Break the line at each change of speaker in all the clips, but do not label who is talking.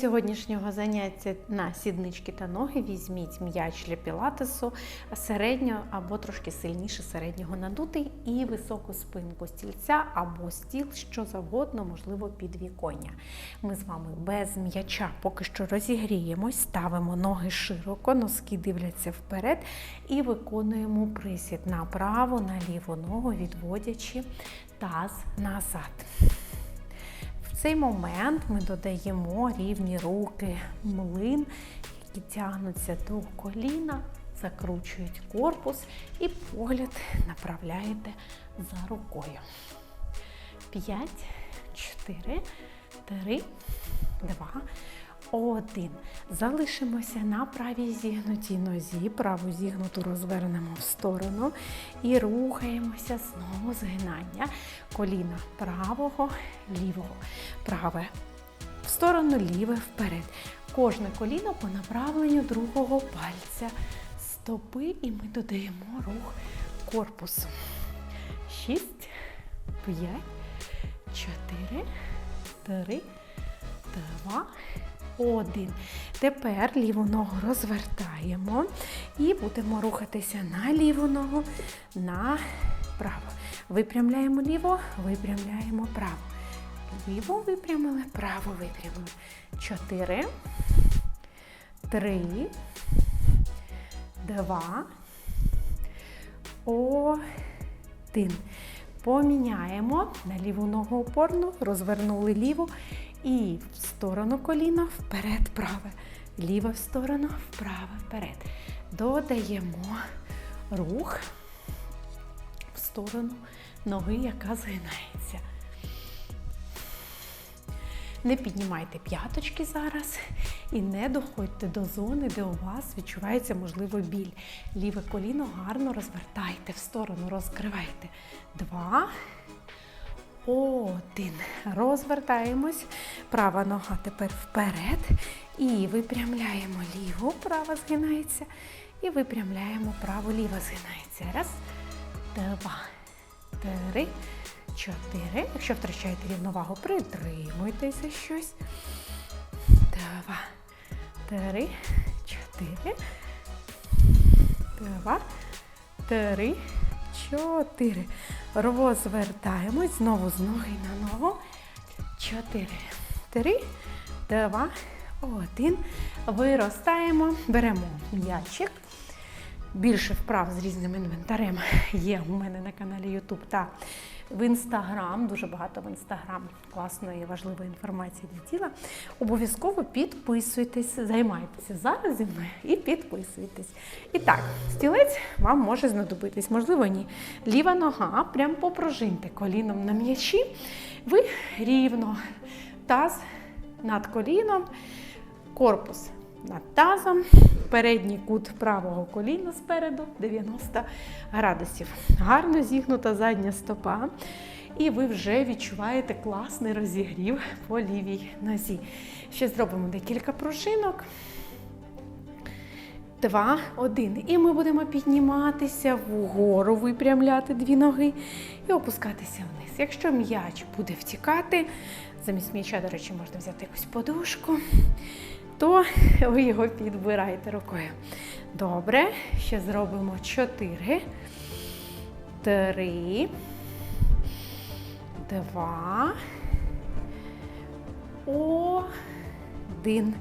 Сьогоднішнього заняття на сіднички та ноги візьміть м'яч для пілатесу середньо або трошки сильніше середнього надутий і високу спинку стільця або стіл, що завгодно, можливо, підвіконня. Ми з вами без м'яча поки що розігріємось, ставимо ноги широко, носки дивляться вперед і виконуємо присід на праву, на ліву ногу, відводячи таз назад. В цей момент ми додаємо рівні руки, млин, які тягнуться до коліна, закручують корпус і погляд направляєте за рукою. 5, 4, 3, 2, один. Залишимося на правій зігнутій нозі, праву зігнуту розвернемо в сторону і рухаємося знову згинання коліна правого, лівого, праве в сторону, ліве вперед. Кожне коліно по направленню другого пальця стопи, і ми додаємо рух корпусу. Шість, п'ять, чотири, три, два. 1. Тепер ліву ногу розвертаємо і будемо рухатися на ліву ногу, на право. Випрямляємо ліво, випрямляємо право. Ліво випрямили, право випрямили. 4, 3, 2, 1. Поміняємо на ліву ногу опорну, розвернули ліву і в сторону коліна вперед, праве. Ліве в сторону, вправе, вперед. Додаємо рух в сторону ноги, яка згинається. Не піднімайте п'яточки зараз і не доходьте до зони, де у вас відчувається, можливо, біль. Ліве коліно гарно розвертайте в сторону, розкривайте. Два. Один. Розвертаємось. Права нога тепер вперед. І випрямляємо ліву, права згинається. І випрямляємо праву, ліва згинається. Раз, два, три, чотири. Якщо втрачаєте рівновагу, притримуйтеся щось. Два, три, чотири. Два, три, чотири. Розвертаємось знову з ноги на ногу. Чотири, три, два, один. Виростаємо, беремо м'ячик. Більше вправ з різним інвентарем є у мене на каналі YouTube та в інстаграм. Дуже багато в інстаграм класної важливої інформації для тіла. Обов'язково підписуйтесь, займайтеся зараз зі мною і підписуйтесь. І так, стілець вам може знадобитись, можливо, ні. Ліва нога, прям попрожиньте коліном на м'ячі. Ви рівно таз над коліном, корпус над тазом, передній кут правого коліна спереду 90 градусів. Гарно зігнута задня стопа. І ви вже відчуваєте класний розігрів по лівій нозі. Ще зробимо декілька пружинок. Два, один. І ми будемо підніматися вгору, випрямляти дві ноги і опускатися вниз. Якщо м'яч буде втікати, замість м'яча, до речі, можна взяти якусь подушку, то ви його підбираєте рукою. Добре, ще зробимо чотири, три, два, один.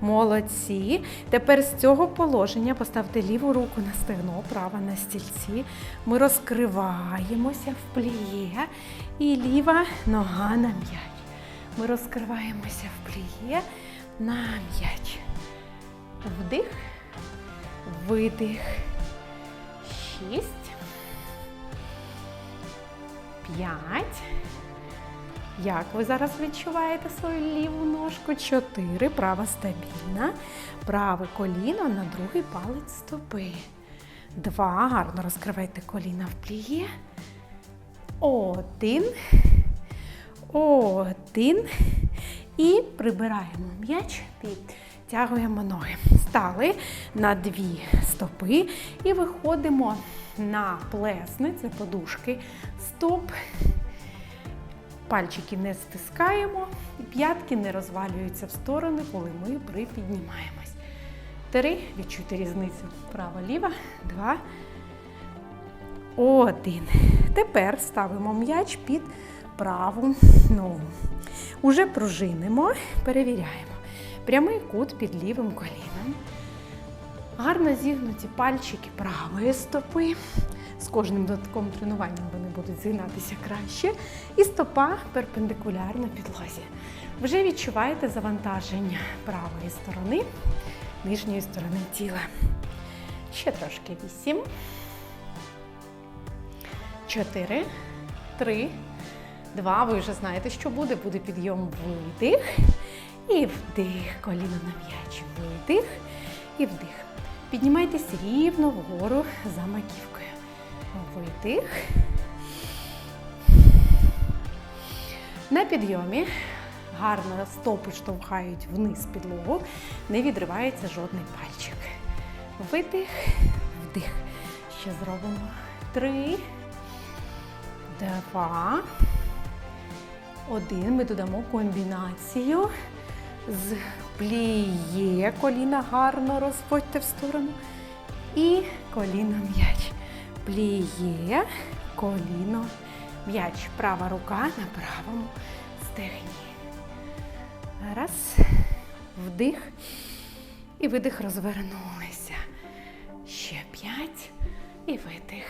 Молодці. Тепер з цього положення поставте ліву руку на стегно, права на стільці. Ми розкриваємося в пліє і ліва нога на м'яч. Ми розкриваємося в пліє на м'яч. Вдих, видих. Шість. П'ять. Як ви зараз відчуваєте свою ліву ножку? Чотири. Права стабільна. Праве коліно на другий палець стопи. Два. Гарно розкривайте коліна в пліє. Один. Один. І прибираємо м'яч, підтягуємо ноги. Стали на дві стопи і виходимо на плесни, це подушки стоп. Пальчики не стискаємо, п'ятки не розвалюються в сторони, коли ми припіднімаємось. Три. Відчуйте різницю. Права, ліва. Два. Один. Тепер ставимо м'яч під праву ногу. Уже пружинимо, перевіряємо. Прямий кут під лівим коліном. Гарно зігнуті пальчики правої стопи. З кожним додатковим тренуванням вони будуть згинатися краще. І стопа перпендикулярна підлозі. Вже відчуваєте завантаження правої сторони, нижньої сторони тіла. Ще трошки вісім. Чотири, три, два. Ви вже знаєте, що буде. Буде підйом видих. І вдих. Коліно на м'яч. Видих і вдих. Піднімайтесь рівно вгору за маківкою. Видих. На підйомі гарно стопи штовхають вниз підлогу, не відривається жодний пальчик. Видих, вдих. Ще зробимо. Три, два, один. Ми додамо комбінацію з пліє. Коліна гарно розводьте в сторону. І коліно м'яч. Пліє, коліно, м'яч. Права рука на правому стегні. Раз. Вдих. І видих розвернулися. Ще п'ять. І видих.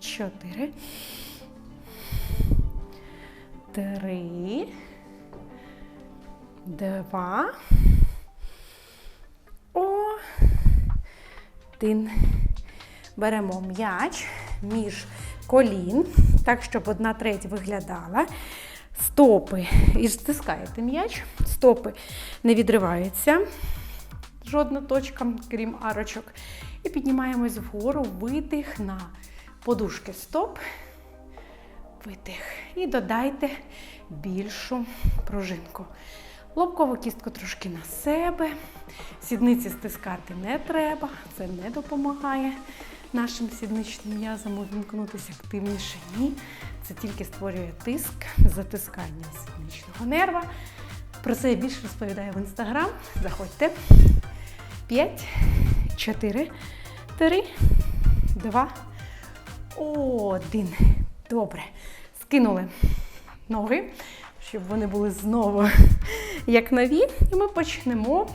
Чотири. Три. Два. Один. Беремо м'яч між колін, так, щоб одна треть виглядала. Стопи. І стискаєте м'яч. Стопи не відриваються. Жодна точка, крім арочок. І піднімаємось вгору, видих на подушки стоп. Видих. І додайте більшу пружинку. Лобкову кістку трошки на себе. Сідниці стискати не треба, це не допомагає нашим сідничним м'язам увімкнутися активніше. Ні. Це тільки створює тиск, затискання сідничного нерва. Про це я більше розповідаю в інстаграм. Заходьте. 5, 4, 3, 2, 1. Добре. Скинули ноги, щоб вони були знову як нові. І ми почнемо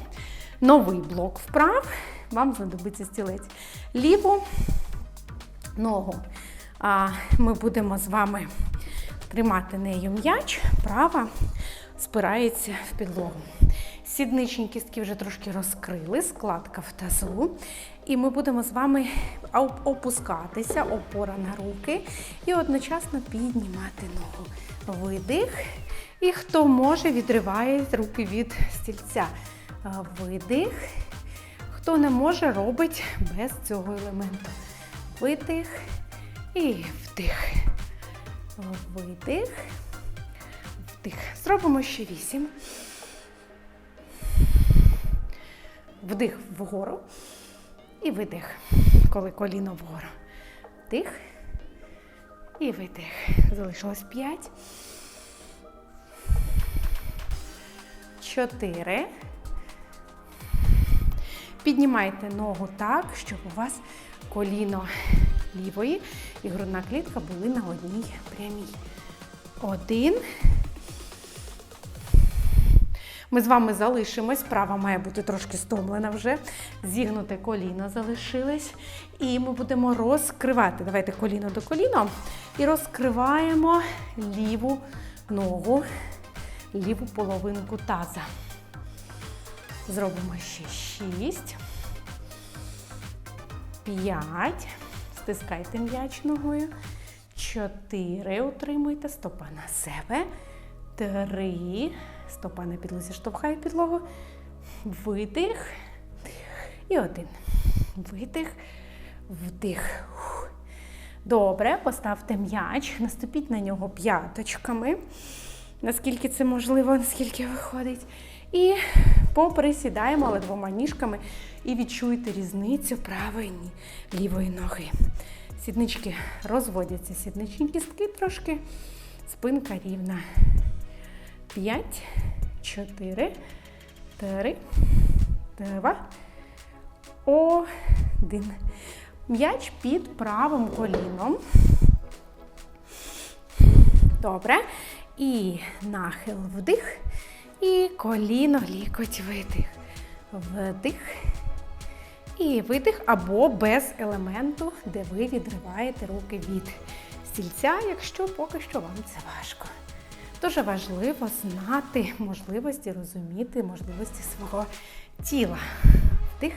новий блок вправ. Вам знадобиться стілець. Ліву ногу. А ми будемо з вами тримати нею м'яч, права спирається в підлогу. Сідничні кістки вже трошки розкрили, складка в тазу. І ми будемо з вами опускатися, опора на руки і одночасно піднімати ногу. Видих. І хто може, відриває руки від стільця. Видих. Хто не може, робить без цього елементу. Видих і вдих. Видих. Вдих. Зробимо ще вісім. Вдих вгору. І видих, коли коліно вгору. Вдих. І видих. Залишилось п'ять. Чотири. Піднімайте ногу так, щоб у вас коліно лівої і грудна клітка були на одній прямій. Один. Ми з вами залишимось. Права має бути трошки стомлена вже. Зігнуте коліно залишилось. І ми будемо розкривати. Давайте коліно до коліна. І розкриваємо ліву ногу, ліву половинку таза. Зробимо ще шість. П'ять. Стискайте м'яч ногою. Чотири. Утримуйте. Стопа на себе. Три. Стопа на підлозі штовхає підлогу. Видих. І один. Видих. Вдих. Добре, поставте м'яч, наступіть на нього п'яточками. Наскільки це можливо, наскільки виходить. І поприсідаємо, але двома ніжками. І відчуйте різницю правої лівої ноги. Сіднички розводяться, сідничні кістки трошки Спинка рівна. П'ять, чотири, три, два, один. М'яч під правим коліном. Добре. І нахил вдих. І коліно, лікоть, видих. Вдих. І видих або без елементу, де ви відриваєте руки від стільця, якщо поки що вам це важко. Дуже важливо знати можливості, розуміти можливості свого тіла. Вдих.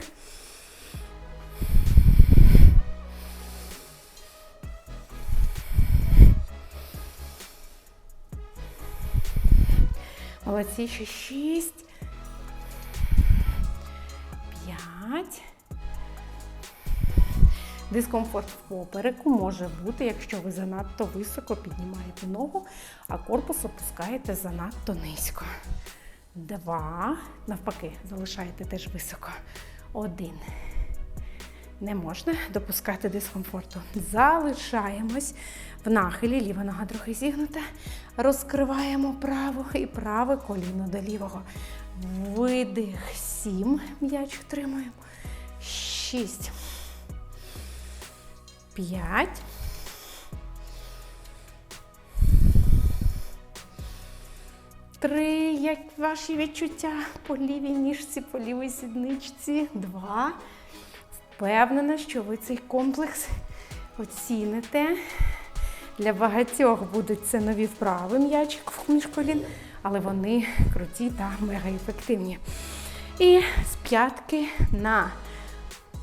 Молодці, ще шість. П'ять. Дискомфорт в попереку може бути, якщо ви занадто високо піднімаєте ногу, а корпус опускаєте занадто низько. Два. Навпаки, залишаєте теж високо. Один. Не можна допускати дискомфорту. Залишаємось в нахилі, ліва нога трохи зігнута. Розкриваємо праву і праве коліно до лівого. Видих. Сім. М'яч тримаємо. Шість. П'ять. Три. Як ваші відчуття по лівій ніжці, по лівій сідничці. Два. Впевнена, що ви цей комплекс оціните. Для багатьох будуть це нові вправи м'ячик між колін, але вони круті та мега ефективні. І з п'ятки на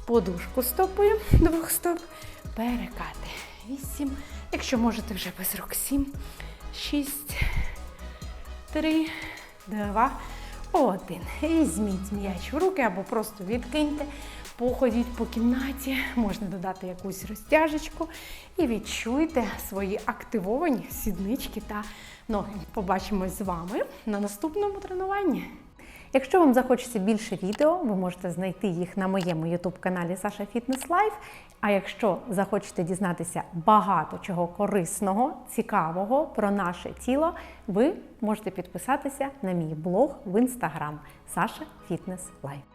подушку стопою двох стоп. Перекати. Вісім. Якщо можете вже без рук. Сім, шість, три, два, один. Візьміть м'яч в руки або просто відкиньте. Походіть по кімнаті, можна додати якусь розтяжечку і відчуйте свої активовані сіднички та ноги. Побачимось з вами на наступному тренуванні. Якщо вам захочеться більше відео, ви можете знайти їх на моєму youtube каналі Саша Фітнес Лайф. А якщо захочете дізнатися багато чого корисного, цікавого про наше тіло, ви можете підписатися на мій блог в інстаграм Саша Фітнес Лайф.